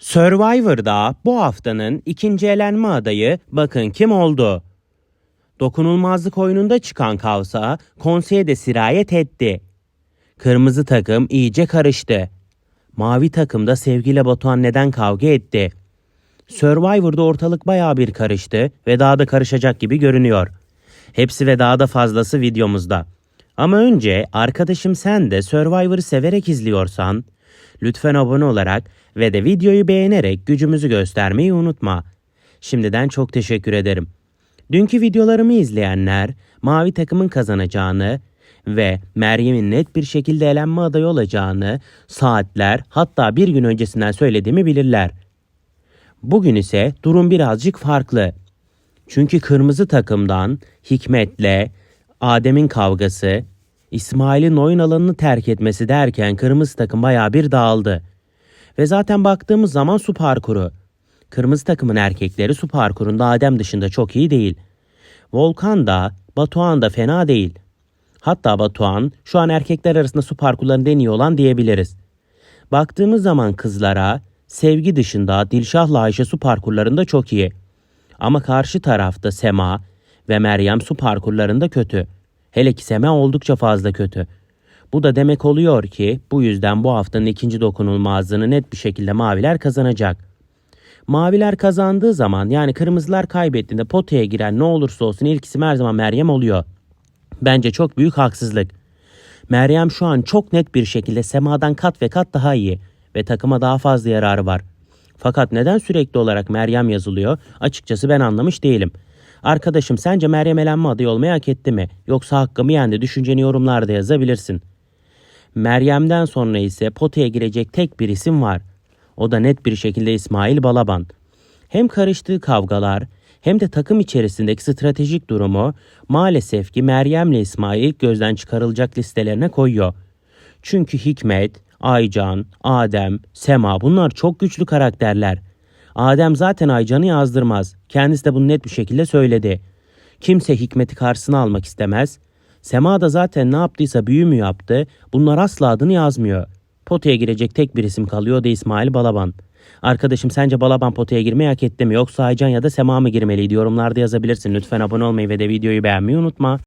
Survivor'da bu haftanın ikinci elenme adayı bakın kim oldu? Dokunulmazlık oyununda çıkan Kavsa konseye de sirayet etti. Kırmızı takım iyice karıştı. Mavi takımda sevgili Batuhan neden kavga etti? Survivor'da ortalık bayağı bir karıştı ve daha da karışacak gibi görünüyor. Hepsi ve daha da fazlası videomuzda. Ama önce arkadaşım sen de Survivor'ı severek izliyorsan lütfen abone olarak ve de videoyu beğenerek gücümüzü göstermeyi unutma. Şimdiden çok teşekkür ederim. Dünkü videolarımı izleyenler mavi takımın kazanacağını ve Meryem'in net bir şekilde elenme adayı olacağını saatler hatta bir gün öncesinden söylediğimi bilirler. Bugün ise durum birazcık farklı. Çünkü kırmızı takımdan Hikmet'le Adem'in kavgası, İsmail'in oyun alanını terk etmesi derken kırmızı takım bayağı bir dağıldı. Ve zaten baktığımız zaman su parkuru. Kırmızı takımın erkekleri su parkurunda Adem dışında çok iyi değil. Volkan da Batuhan da fena değil. Hatta Batuhan şu an erkekler arasında su parkurlarında en olan diyebiliriz. Baktığımız zaman kızlara sevgi dışında Dilşah'la Ayşe su parkurlarında çok iyi. Ama karşı tarafta Sema ve Meryem su parkurlarında kötü. Hele ki Sema oldukça fazla kötü. Bu da demek oluyor ki bu yüzden bu haftanın ikinci dokunulmazlığını net bir şekilde maviler kazanacak. Maviler kazandığı zaman yani kırmızılar kaybettiğinde potaya giren ne olursa olsun ilk isim her zaman Meryem oluyor. Bence çok büyük haksızlık. Meryem şu an çok net bir şekilde Sema'dan kat ve kat daha iyi ve takıma daha fazla yararı var. Fakat neden sürekli olarak Meryem yazılıyor açıkçası ben anlamış değilim. Arkadaşım sence Meryem elenme adayı olmayı hak etti mi? Yoksa hakkımı yendi düşünceni yorumlarda yazabilirsin. Meryem'den sonra ise potaya girecek tek bir isim var. O da net bir şekilde İsmail Balaban. Hem karıştığı kavgalar hem de takım içerisindeki stratejik durumu maalesef ki Meryem'le İsmail gözden çıkarılacak listelerine koyuyor. Çünkü Hikmet, Aycan, Adem, Sema bunlar çok güçlü karakterler. Adem zaten Aycan'ı yazdırmaz. Kendisi de bunu net bir şekilde söyledi. Kimse Hikmet'i karşısına almak istemez. Sema da zaten ne yaptıysa büyü mü yaptı. Bunlar asla adını yazmıyor. Potaya girecek tek bir isim kalıyor da İsmail Balaban. Arkadaşım sence Balaban potaya girmeyi hak etti mi yoksa Aycan ya da Sema mı girmeliydi yorumlarda yazabilirsin. Lütfen abone olmayı ve de videoyu beğenmeyi unutma.